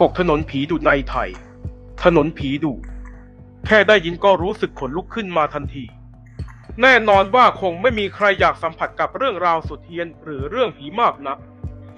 กกถนนผีดุในไทย ถนนผีดุแค่ได้ยินก็รู้สึกขนลุกขึ้นมาทันที แน่นอนว่าคงไม่มีใครอยากสัมผัสกับเรื่องราวสุดเฮียนหรือเรื่องผีมากนัก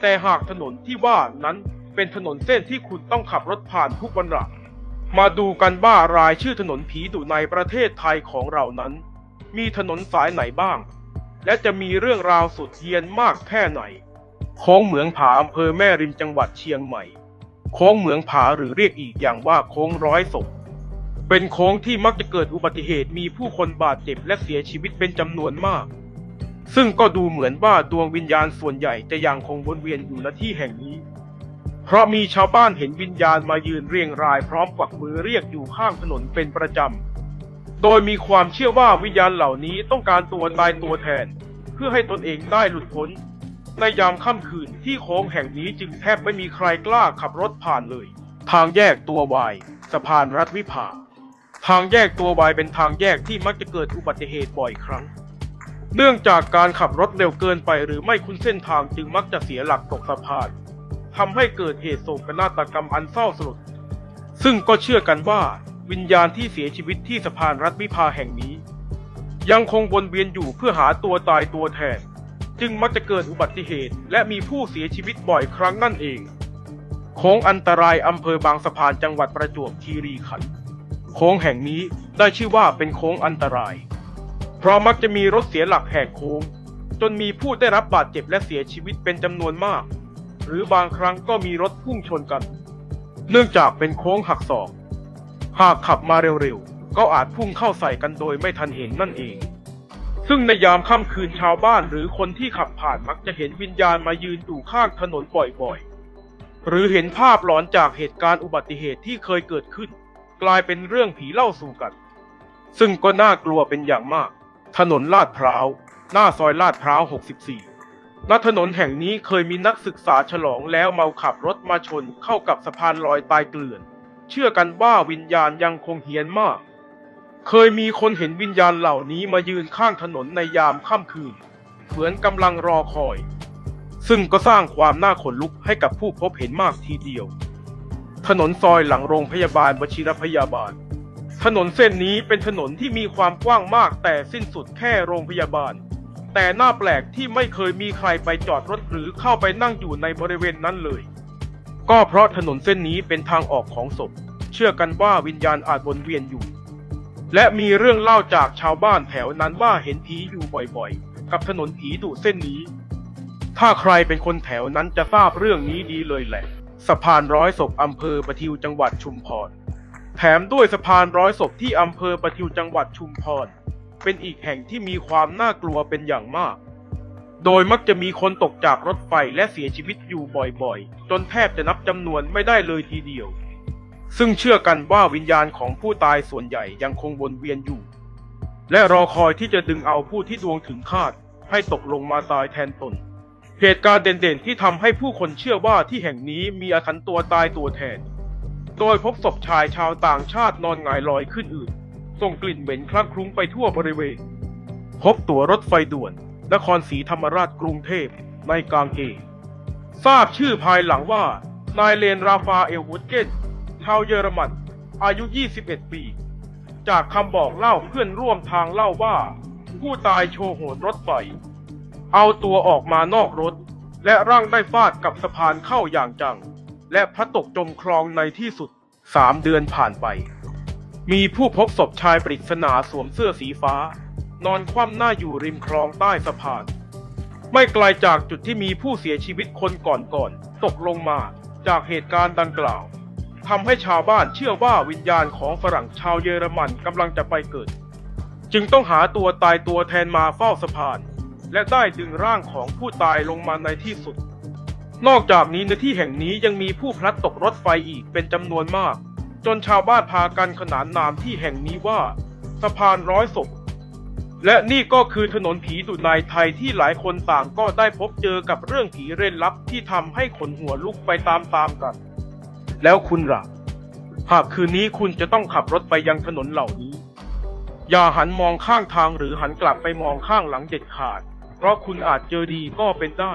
แต่หากถนนที่ว่านั้นเป็นถนนเส้นที่คุณต้องขับรถผ่านทุกวันหลักมาดูกันว่ารายชื่อถนนผีดุในประเทศไทยของเรานั้น มีถนนสายไหนบ้าง และจะมีเรื่องราวสุดเฮียนมากแค่ไหนโค้งเหมืองผาอำเภอแม่ริมจังหวัดเชียงใหม่ โค้งเหมืองผาหรือเรียกอีกอย่างว่าโค้งร้อยศพ เป็นโค้งที่มักจะเกิดอุบัติเหตุมีผู้คนบาดเจ็บและเสียชีวิตเป็นจำนวนมาก ซึ่งก็ดูเหมือนว่าดวงวิญญาณส่วนใหญ่จะยังคงวนเวียนอยู่ณที่แห่งนี้ เพราะมีชาวบ้านเห็นวิญญาณมายืนเรียงรายพร้อมกวักมือเรียกอยู่ข้างถนนเป็นประจำ โดยมีความเชื่อว่าวิญญาณเหล่านี้ต้องการตัวตายตัวแทน เพื่อให้ตนเองได้หลุดพ้น ในยามค่ำคืนที่โค้งแห่งนี้จึงแทบไม่มีใครกล้าขับรถผ่านเลย ทางแยกตัววาย สะพานรัฐวิภา ทางแยกตัววายเป็นทางแยกที่มักจะเกิดอุบัติเหตุบ่อยครั้ง เนื่องจากการขับรถเร็วเกินไปหรือไม่คุ้นเส้นทางจึงมักจะเสียหลักตกสะพานทำให้เกิดเหตุโศกนาฏกรรมอันเศร้าสลด ซึ่งก็เชื่อกันว่าวิญญาณที่เสียชีวิตที่สะพานรัฐวิภาแห่งนี้ ยังคงวนเวียนอยู่เพื่อหาตัวตายตัวแทน จึงมักจะเกิดอุบัติเหตุ และมีผู้เสียชีวิตบ่อยครั้งนั่นเองโค้งอันตรายอำเภอบางสะพานจังหวัดประจวบคีรีขันธ์โค้งแห่งนี้ได้ชื่อว่าเป็นโค้งอันตราย เพราะมักจะมีรถเสียหลักแหกโค้ง จนมีผู้ได้รับบาดเจ็บและเสียชีวิตเป็นจำนวนมาก หรือบางครั้งก็มีรถพุ่งชนกัน เนื่องจากเป็นโค้งหักศอก หากขับมาเร็วๆ ก็อาจพุ่งเข้าใส่กันโดยไม่ทันเห็นนั่นเอง ซึ่งในยามค่ำคืนชาวบ้านหรือคนที่ขับผ่านมักจะเห็นวิญญาณมายืนอยู่ข้างถนนบ่อยๆ หรือเห็นภาพหลอนจากเหตุการณ์อุบัติเหตุที่เคยเกิดขึ้น กลายเป็นเรื่องผีเล่าสู่กัน ซึ่งก็น่ากลัวเป็นอย่างมาก ถนนลาดพร้าว หน้าซอยลาดพร้าว 64 ณ ถนนแห่งนี้เคยมีนักศึกษาฉลองแล้วเมาขับรถมาชนเข้ากับสะพานลอยตายเกลื่อน เชื่อกันว่าวิญญาณยังคงเฮียนมาก เคยมีคนเห็นวิญญาณเหล่านี้มายืนข้างถนนในยามค่ำคืน เหมือนกำลังรอคอย ซึ่งก็สร้างความน่าขนลุกให้กับผู้พบเห็นมากทีเดียว ถนนซอยหลังโรงพยาบาลวชิรพยาบาล ถนนเส้นนี้เป็นถนนที่มีความกว้างมากแต่สิ้นสุดแค่โรงพยาบาล แต่น่าแปลกที่ไม่เคยมีใครไปจอดรถหรือเข้าไปนั่งอยู่ในบริเวณนั้นเลย ก็เพราะถนนเส้นนี้เป็นทางออกของศพ เชื่อกันว่าวิญญาณอาจวนเวียนอยู่ และมีเรื่องเล่าจากชาวบ้านแถวนั้นว่าเห็นผีอยู่บ่อยๆ กับถนนผีดุเส้นนี้ ถ้าใครเป็นคนแถวนั้นจะทราบเรื่องนี้ดีเลยแหละ สะพานร้อยศพอำเภอประทิวจังหวัดชุมพร แถมด้วยสะพานร้อยศพที่อำเภอประทิวจังหวัดชุมพร เป็นอีกแห่งที่มีความน่ากลัวเป็นอย่างมาก โดยมักจะมีคนตกจากรถไฟและเสียชีวิตอยู่บ่อยๆ จนแทบจะนับจำนวนไม่ได้เลยทีเดียว ซึ่งเชื่อกันว่าวิญญาณของผู้ตายส่วนใหญ่ยังคงวนเวียนอยู่ และรอคอยที่จะดึงเอาผู้ที่ดวงถึงคาด ให้ตกลงมาตายแทนตน เหตุการณ์เด่นๆที่ทำให้ผู้คนเชื่อว่าที่แห่งนี้มีอาถรรพ์ตัวตายตัวแทน โดยพบศพชายชาวต่างชาตินอนหงายลอยขึ้นอืดส่งกลิ่นเหม็นคลุ้งคลุ้งไปทั่วบริเวณ พบตั๋วรถไฟด่วน นครศรีธรรมราชกรุงเทพในกางเกทราบชื่อภายหลังว่านายเลนราฟาเอลวูดเกน ชาวเยอรมัน อายุ 21 ปี จากคำบอกเล่าเพื่อนร่วมทางเล่าว่า ผู้ตายโชว์โหนรถไฟเอาตัวออกมานอกรถ และร่างได้ฟาดกับสะพานเข้าอย่างจัง และพระตกจมคลองในที่สุดสามเดือนผ่านไป มีผู้พบศพชายปริศนาสวมเสื้อสีฟ้า นอนคว่ำหน้าอยู่ริมคลองใต้สะพาน ไม่ไกลจากจุดที่มีผู้เสียชีวิตคนก่อนๆตกลงมาจากเหตุการณ์ดังกล่าว ทำให้ชาวบ้านเชื่อว่าวิญญาณของฝรั่งชาวเยอรมันกำลังจะไปเกิด จึงต้องหาตัวตายตัวแทนมาเฝ้าสะพาน และได้ดึงร่างของผู้ตายลงมาในที่สุด นอกจากนี้ในที่แห่งนี้ยังมีผู้พลัดตกรถไฟอีกเป็นจำนวนมาก จนชาวบ้านพากันขนานนามที่แห่งนี้ว่า สะพานร้อยศพและนี่ก็คือถนนผีดุในไทยที่หลายคนต่างก็ได้พบเจอกับเรื่องผีเร้นลับที่ทำให้ขนหัวลุกไปตามๆกัน แล้วคุณล่ะ หากคืนนี้คุณจะต้องขับรถไปยังถนนเหล่านี้ อย่าหันมองข้างทางหรือหันกลับไปมองข้างหลังเด็ดขาด เพราะคุณอาจเจอดีก็เป็นได้